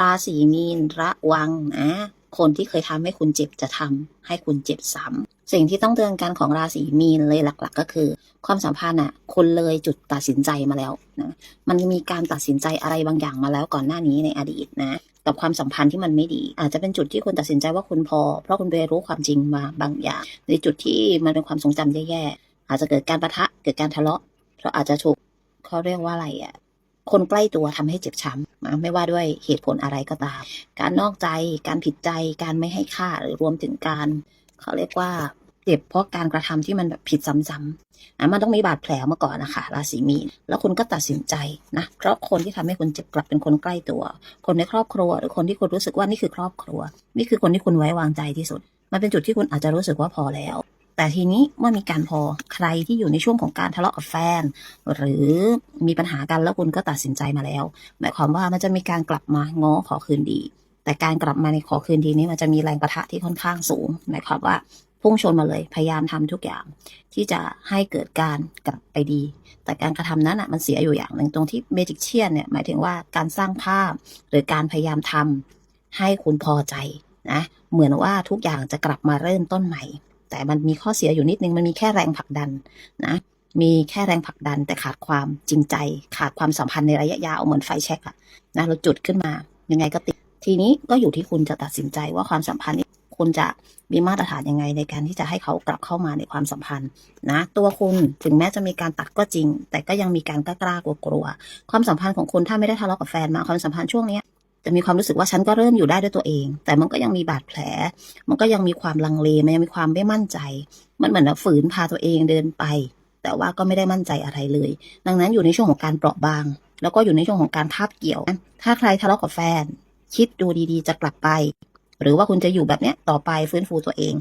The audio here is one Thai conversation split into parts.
ราศีมีนระวังนะ คนที่เคยทำให้คุณเจ็บจะทำให้คุณเจ็บซ้ำสิ่งที่ต้องเตือนกันของราศีมีนเลยหลัก ๆ ก็คือ ความสัมพันธ์อะคุณเลยจุดตัดสินใจมาแล้วนะมันมีการตัดสินใจอะไรบางอย่างมาแล้วก่อนหน้านี้ในอดีตนะกับความสัมพันธ์ที่มันไม่ดี อาจจะเป็นจุดที่คุณตัดสินใจว่าคุณพอ เพราะคุณไปรู้ความจริงมาบางอย่าง ในจุดที่มันเป็นความทรงจำแย่ๆอาจจะเกิดการประทะเกิดการทะเลาะ เพราะอาจจะถูกเขาเรียกว่าอะไรอะ คนใกล้ตัวทำให้เจ็บช้ำไม่ว่าด้วยเหตุผลอะไรก็ตาม การนอกใจ การผิดใจ การไม่ให้ค่าหรือรวมถึงการเขาเรียกว่าเจ็บเพราะการกระทำที่มันแบบผิดซ้ำๆอะมันต้องมีบาดแผลมาก่อนนะคะราศีมีน แล้วคุณก็ตัดสินใจนะ เพราะคนที่ทำให้คุณเจ็บกลับเป็นคนใกล้ตัว คนในครอบครัว หรือคนที่คุณรู้สึกว่านี่คือครอบครัว นี่คือคนที่คุณไว้วางใจที่สุด มันเป็นจุดที่คุณอาจจะรู้สึกว่าพอแล้ว แต่ทีนี้เมื่อมีการพอใครที่อยู่ในช่วงของการทะเลาะกับแฟน หรือมีปัญหากันแล้วคุณก็ตัดสินใจมาแล้ว หมายความว่ามันจะมีการกลับมาง้อขอคืนดี แต่การกลับมาในขอคืนดีนี้มันจะมีแรงประทะที่ค่อนข้างสูง หมายความว่าพุ่งชนมาเลยพยายามทำทุกอย่าง ที่จะให้เกิดการกลับไปดี แต่การกระทำนั้นอะมันเสียอยู่อย่างหนึ่งตรงที่เมจิกเชียนเนี่ยหมายถึงว่าการสร้างภาพ หรือการพยายามทำให้คุณพอใจนะเหมือนว่าทุกอย่างจะกลับมาเริ่มต้นใหม่ แต่มันมีข้อเสียอยู่นิดนึงมันมีแค่แรงผลักดันนะมีแค่แรงผลักดันแต่ขาดความจริงใจ ขาดความสัมพันธ์ในระยะยาวเหมือนไฟแช็กอะนะเราจุดขึ้นมายังไงก็ติด ทีนี้ก็อยู่ที่คุณจะตัดสินใจว่าความสัมพันธ์นี้คุณจะมีมาตรฐานยังไงในการที่จะให้เขากลับเข้ามาในความสัมพันธ์นะตัวคุณถึงแม้จะมีการตัดก็จริง แต่ก็ยังมีการกล้าๆกลัว ความสัมพันธ์ของคุณถ้าไม่ได้ทะเลาะกับแฟนมาความสัมพันธ์ช่วงนี้ ยจะมีความรู้สึกว่าฉันก็เริ่มอยู่ได้ด้วยตัวเอง แต่มันก็ยังมีบาดแผล มันก็ยังมีความลังเลมันยังมีความไม่มั่นใจ มันเหมือนฝืนพาตัวเองเดินไป แต่ว่าก็ไม่ได้มั่นใจอะไรเลย ดังนั้นอยู่ในช่วงของการเปราะบาง แล้วก็อยู่ในช่วงของการทาบเกี่ยว ถ้าใครทะเลาะกับแฟน คิดดูดีๆ จะกลับไป หรือว่าคุณจะอยู่แบบเนี้ยต่อไปฟื้นฟูตัวเอง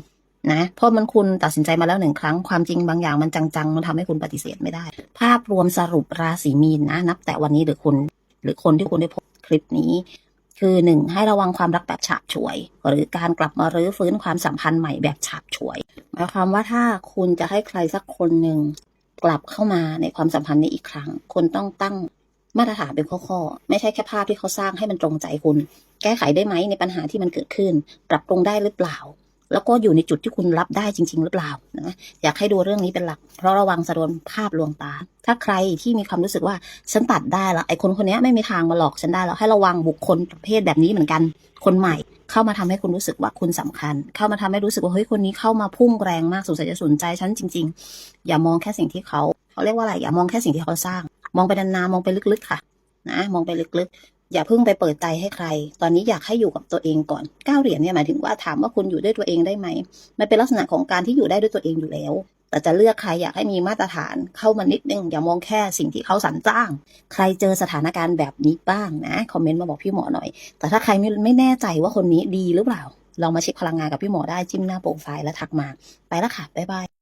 นะเพราะมันคุณตัดสินใจมาแล้วหนึ่งครั้งความจริงบางอย่างมันจังๆ มันทำให้คุณปฏิเสธไม่ได้ ภาพรวมสรุปราศีมีนนะ นับแต่วันนี้หรือคุณ หรือคนที่คุณได้พบคลิปนี้ คือหนึ่งให้ระวังความรักแบบฉาบฉวย หรือการกลับมารื้อฟื้นความสัมพันธ์ใหม่แบบฉาบฉวยหมายความว่าถ้าคุณจะให้ใครสักคนหนึ่งกลับเข้ามาในความสัมพันธ์นี้อีกครั้ง คุณต้องตั้งมาตรฐานเป็นข้อๆ ไม่ใช่แค่ภาพที่เขาสร้างให้มันตรงใจคุณ แก้ไขได้ไหมในปัญหาที่มันเกิดขึ้น ปรับปรุงได้หรือเปล่า แล้วก็อยู่ในจุดที่คุณรับได้จริง ๆ หรือเปล่านะอยากให้ดูเรื่องนี้เป็นหลัก เพราะระวังสะดวนภาพลวงตา ถ้าใครที่มีความรู้สึกว่าฉันตัดได้ละไอ้คนคนนี้ไม่มีทางมาหลอกฉันได้แล้วให้ระวังบุคคลประเภทแบบนี้เหมือนกัน คนใหม่เข้ามาทำให้คุณรู้สึกว่าคุณสำคัญ เข้ามาทำให้รู้สึกว่าเฮ้ยคนนี้เข้ามาพุ่งแรงมากสงสัยจะสนใจฉันจริง ๆ อย่ามองแค่สิ่งที่เขาเขาเรียกว่าอะไรอย่ามองแค่สิ่งที่เขาสร้าง มองไปนานๆมองไปลึกๆค่ะนะมองไปลึกๆอย่าเพิ่งไปเปิดใจให้ใคร ตอนนี้อยากให้อยู่กับตัวเองก่อนเก้าเหรียญเนี่ยหมายถึงว่าถามว่าคุณอยู่ด้วยตัวเองได้ไหม มันเป็นลักษณะของการที่อยู่ได้ด้วยตัวเองอยู่แล้ว แต่จะเลือกใครอยากให้มีมาตรฐานเข้ามานิดนึง อย่ามองแค่สิ่งที่เขาสรรสร้าง ใครเจอสถานการณ์แบบนี้บ้างนะ คอมเมนต์มาบอกพี่หมอหน่อย แต่ถ้าใครไม่ไม่แน่ใจว่าคนนี้ดีหรือเปล่า ลองมาเช็คพลังงานกับพี่หมอได้จิ้มหน้าโปรไฟล์แล้วทักมา ไปแล้วค่ะ บ๊ายบาย